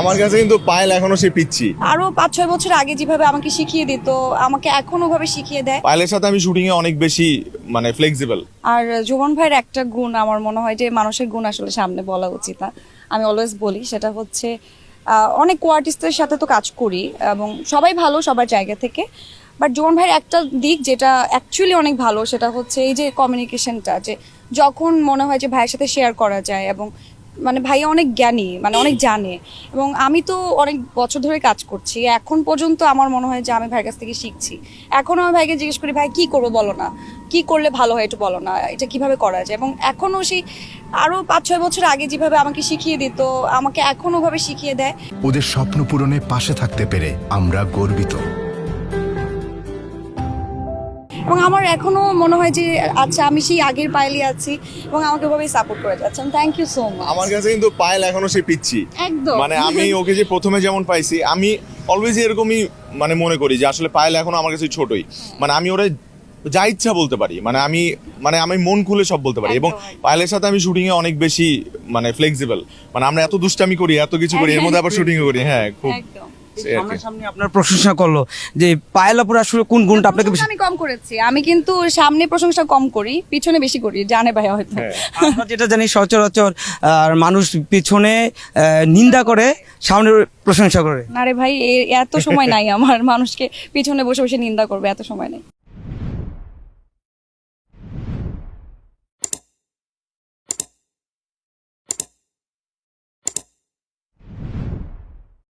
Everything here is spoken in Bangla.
আমার কাছে কিন্তু পায়েল এখনও সে পিচ্ছি আরও পাঁচ ছয় বছর আগে যেভাবে আমাকে শিখিয়ে দিত আমাকে এখনও ভাবে শিখিয়ে দেয়। পায়েলের সাথে আমি শুটিং এ অনেক বেশি মানে ফ্লেক্সিবল আর জোবন ভাইয়ের একটা গুণ আমার মনে হয় যে মানুষের গুণ আসলে সামনে বলা উচিত না। আমি অলওয়েজ বলি সেটা হচ্ছে আহ, অনেক কোয়ার্টিস্টের সাথে তো কাজ করি এবং সবাই ভালো সবার জায়গা থেকে। বাট জোবন ভাইয়ের একটা দিক যেটা অ্যাকচুয়ালি অনেক ভালো সেটা হচ্ছে এই যে কমিউনিকেশনটা যে যখন মনে হয় যে ভাইয়ের সাথে শেয়ার করা যায় এবং মানে ভাই অনেক জ্ঞানী মানে অনেক জানে। এবং আমি তো অনেক বছর ধরে কাজ করছি। এখন পর্যন্ত আমার মনে হয় যে আমি ভাইয়ের কাছ থেকে শিখছি। এখনও আমি ভাইকে জিজ্ঞেস করি, ভাই, কি করব বলো না? কি করলে ভালো হয় একটু বলো না? এটা কীভাবে করা যায়? এবং এখনও সেই আরও পাঁচ ছয় বছর আগে যেভাবে আমাকে শিখিয়ে দিত, আমাকে এখনও ভাবে শিখিয়ে দেয়। ওদের স্বপ্ন পূরণে পাশে থাকতে পেরে আমরা গর্বিত। এবং আমার এখনও মনে হয় যে আচ্ছা আমি সেই আগের পাইলে আছি এবং আমাকে ওভাবেই সাপোর্ট করে যাচ্ছেন থ্যাংক ইউ সো মাচ আমার কাছে কিন্তু পায়েল এখনও সে পিচ্ছি। একদম। মানে আমি ওকে যে প্রথমে যেমন পাইছি আমি অলওয়েজ এরকমই মানে মনে করি যে আসলে পায়েল এখনও আমার কাছে ছোটই। মানে আমি ওরা যা ইচ্ছা বলতে পারি। মানে আমি মানে আমি মন খুলে সব বলতে পারি। এবং। পায়েলের সাথে আমি শুটিং এ অনেক বেশি মানে ফ্লেক্সিবল মানে আমরা এত দুষ্টামি করি এত কিছু করি এর মধ্যে আবার শুটিং করি। হ্যাঁ খুব একদম সে আর কি। সামনাসামনি আপনার প্রশংসা করল যে পায়েলাপুর আসলে কোন গুণটা আপনাকে বেশি আমি কম করেছি। আমি কিন্তু সামনে প্রশংসা কম করি পিছনে বেশি করি জানে ভাইয়া হয়তো। হ্যাঁ। আমরা যেটা জানি সচরাচর আর মানুষ পিছনে আহ, নিন্দা করে সামনে প্রশংসা করে। আরে ভাই এত সময় নাই আমার। মানুষকে পিছনে বসে বসে নিন্দা করবে এত সময় নেই।